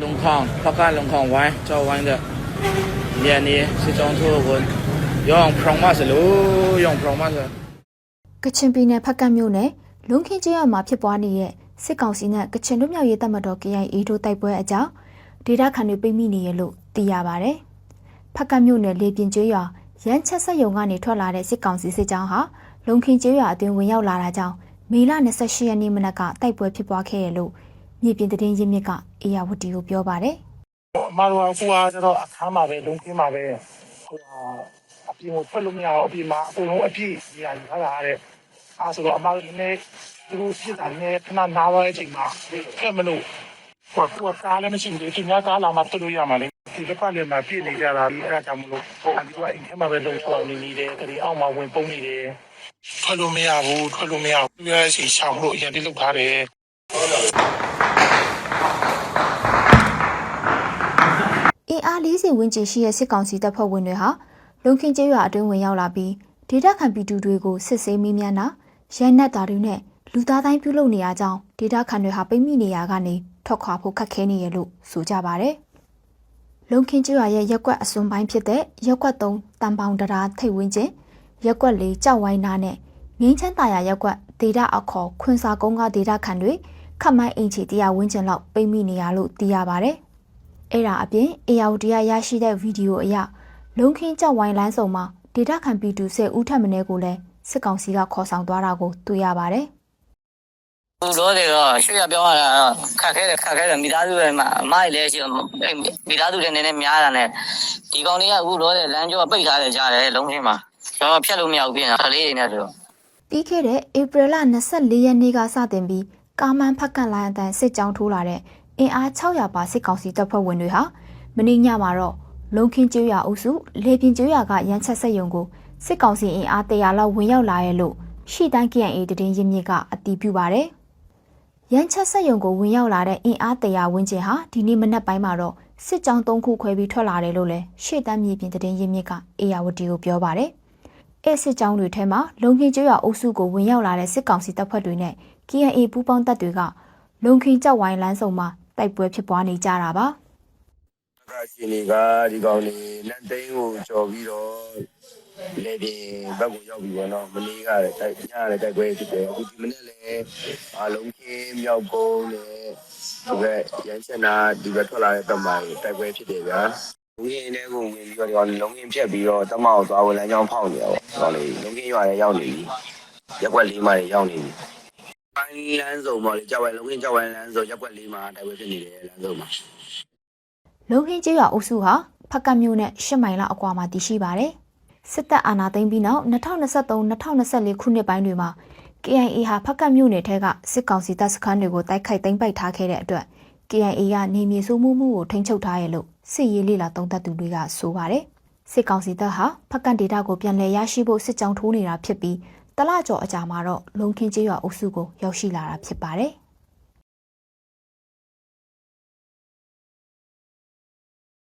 龙康，他干龙康湾，找湾的，年呢是中途文，用 promise 路，用 promise。 ကချင်ပြည်နယ်ဖက်ကတ်မြို့နယ်လုံခင်းကျေးရွာမှာဖြစ်ပွားနေတဲ့စစ်ကောင်စီနဲ့ကချင်လူမျိုးရေးတပ်မတော် KIA တို့တိုက်ပွဲအကြောင်းဒေတာခန်တွေပိတ်မိနေရလို့သိရပါဗျ။ဖက်ကတ်မြို့နယ်လေပြင်းကျေးရွာရန်ချက်ဆက်ယုံကနေထွက်လာတဲ့စစ်ကောင်စီစစ်ကြောင်းဟာလုံခင်းကျေးရွာအတွင်းဝင်ရောက်လာတာကြောင့်မေလ28ရက်နေ့မနက်ကတိုက်ပွဲဖြစ်ပွားခဲ့ရလို့ မြေပြင်သတင်းရင်းမြစ်ကအေယာဝတီကိုပြောပါတယ်။အမတို့ကအခုကကျတော့အခန်းမှာပဲလုံခင်းမှာပဲဟိုဟာအပြင်ကိုထွက်လို့မရအောင်အပြင်မှာအကုန်လုံးအပြည့်နေရာယူထားတာတဲ့အဲဆိုတော့အမတို့နည်းနည်းသူတို့ပြစ်တာနည်းခဏနားသွားတဲ့အချိန်မှာဖက်မလို့ဟိုကကားလည်းမရှိဘူးသူများကားလာမှထွက်လို့ရမှာလေဒီတစ်ပတ်လည်းမှာပြည့်နေကြတာဒီအဲဒါကြောင့်မလို့အဲဒီကအင်ထဲမှာပဲလုံချောင်းနေနေတယ်ခရီးအောက်မှာဝင်ပုံနေတယ်ထွက်လို့မရဘူးထွက်လို့မရဘူးပြည့်စီရှောင်လို့အရင်တိလုပ်ထားတယ် အင်အား40ဝန်းကျင်ရှိတဲ့စစ်ကောင်စီတပ်ဖွဲ့ဝင်တွေဟာလုံခင်းကျေးရွာအတွင်းဝင်ရောက်လာပြီးဒေတာခံပြည်သူတွေကိုစစ်ဆေးမေးမြန်းတာရဲနက်တာတွေနဲ့လူသားတိုင်းပြုလုပ်နေရကြောင်းဒေတာခံတွေဟာပိတ်မိနေရကနေထွက်ခွာဖို့ခက်ခဲနေရလို့ဆိုကြပါဗျ။လုံခင်းကျေးရွာရဲ့ရက်ကွက်အစွန်ပိုင်းဖြစ်တဲ့ရက်ကွက်3တန်ပေါင်တရာထိတ်ဝင်းကျင်ရက်ကွက်4ကြောက်ဝိုင်းနာနဲ့ငင်းချမ်းတာယာရက်ကွက်ဒေတာအခေါ်ခွန်စာကုန်းကဒေတာခံတွေခတ်မိုင်းအင်ချီတရားဝင်းကျင်လောက်ပိတ်မိနေရလို့သိရပါဗျ။ အဲ့ဒါအပြင် ARD ရရရှိတဲ့ဗီဒီယိုအရလုံခင်းကြောက်ဝိုင်းလမ်းစုံမှာဒေတာခံပြည်သူ10ဦးထပ်မင်းကိုလည်းစစ်ကောင်စီကခေါ်ဆောင်သွားတာကိုတွေ့ရပါတယ်ဟိုတော့တယ်တော့ရွှေရပြောရတာတော့ခက်ခဲတယ်ခက်ခဲတယ်မိသားစုတွေမှာအမကြီးလည်းရှိတော့အဲ့မိသားစုတွေနည်းနည်းများတာနဲ့ဒီကောင်လေးကအခုတော့တယ်လမ်းကျောပိတ်ထားတယ်ကြားတယ်လုံးချင်းမှာကျွန်တော်ဖြတ်လို့မရဘူးပြင်တာကလေးတွေနဲ့ဆိုတော့။ပြီးခဲ့တဲ့ဧပြီလ24ရက်နေ့ကစတင်ပြီးကာမန်ဖက်ကန့်လိုင်းအတန်စစ်ကြောင်းထိုးလာတဲ့ အင်အား600ပါစစ်ကောင်စီတပ်ဖွဲ့ဝင်တွေဟာမနေ့ညမှာတော့လုံခင်းကျွော်အုပ်စုလေပြင်းကျွော်ကရန်ချက်ဆက်ယုံကိုစစ်ကောင်စီအင်အား100လောက်ဝင်ရောက်လာရဲ့လို့ရှီတန်း KNA တည်င်းရင်းမြစ်ကအတည်ပြုပါတယ်။ရန်ချက်ဆက်ယုံကိုဝင်ရောက်လာတဲ့အင်အားတရာဝန်းကျင်ဟာဒီနေ့မနက်ပိုင်းမှာတော့စစ်ကြောင်း၃ခုခွဲပြီးထွက်လာတယ်လို့လည်းရှေ့တန်းမြေပြင်သတင်းရင်းမြစ်ကအေယာဝတီကိုပြောပါတယ်။အဲစစ်ကြောင်းတွေထဲမှာလုံခင်းကျွော်အုပ်စုကိုဝင်ရောက်လာတဲ့စစ်ကောင်စီတပ်ဖွဲ့တွေနဲ့ KNA ပူးပေါင်းတပ်တွေကလုံခင်းကြောက်ဝိုင်းလမ်းစုံမှာ တိုက်ပွဲဖြစ်ပွားနေကြတာပါကရှင်တွေကဒီကောင်နေနတ်သိန်းကိုကြော်ပြီးတော့လေဒီဘက်ကိုရောက်ပြီးတော့မနေ့ကလည်းတိုက်ညလည်းတိုက်ပွဲဖြစ်တယ်အခုဒီမနေ့လည်းအလုံးကင်းမြောက်ကုန်းနဲ့ဒီဘက်ရန်ချနာဒီဘက်ထွက်လာတဲ့တမိုင်တိုက်ပွဲဖြစ်တယ်ဗျာဝင်းထဲကိုဝင်ပြီးတော့ဒီကောင်လုံးကင်းဖြတ်ပြီးတော့တမောက်သွားဝင်လမ်းကြောင်းဖောက်နေတော့ဒီကောင်လေးလုံးကင်းရွာလည်းရောက်နေပြီရက်ွက်လေးမှလည်းရောက်နေပြီို င်းလမ်းစုံပေါ့လေကြောက်ဝဲလုံးကင်းကြောက်ဝဲလမ်းစုံရက်ွက်လေးမှာတိုက်ပွဲဖြစ်နေတယ်လမ်းစုံမှာ။လုံခင်းကျွော်အုပ်စုဟာဖက်ကတ်မြို့နဲ့၈မိုင်လောက်အကွာမှာတည်ရှိပါတယ်။စစ်တပ်အာဏာသိမ်းပြီးနောက်2023-2024ခုနှစ်ပိုင်းတွေမှာ KIA ဟာဖက်ကတ်မြို့နယ်ထဲကစစ်ကောင်စီတပ်စခန်းတွေကိုတိုက်ခိုက်သိမ်းပိုက်ထားခဲ့တဲ့အတွက် KIA ကနေမြေစိုးမှုမှုကိုထိန်းချုပ်ထားရလို့စစ်ရေးလေလာတုံးသက်သူတွေကဆိုပါတယ်။စစ်ကောင်စီတပ်ဟာဖက်ကတ်ဒေတာကိုပြန်လည်ရရှိဖို့စစ်ကြောင်းထိုးနေတာဖြစ်ပြီး တလကျော်အကြာမှာတော့လုံခင်းကျေးရွာအုပ်စုကိုရောက်ရှိလာတာဖြစ်ပါတယ်။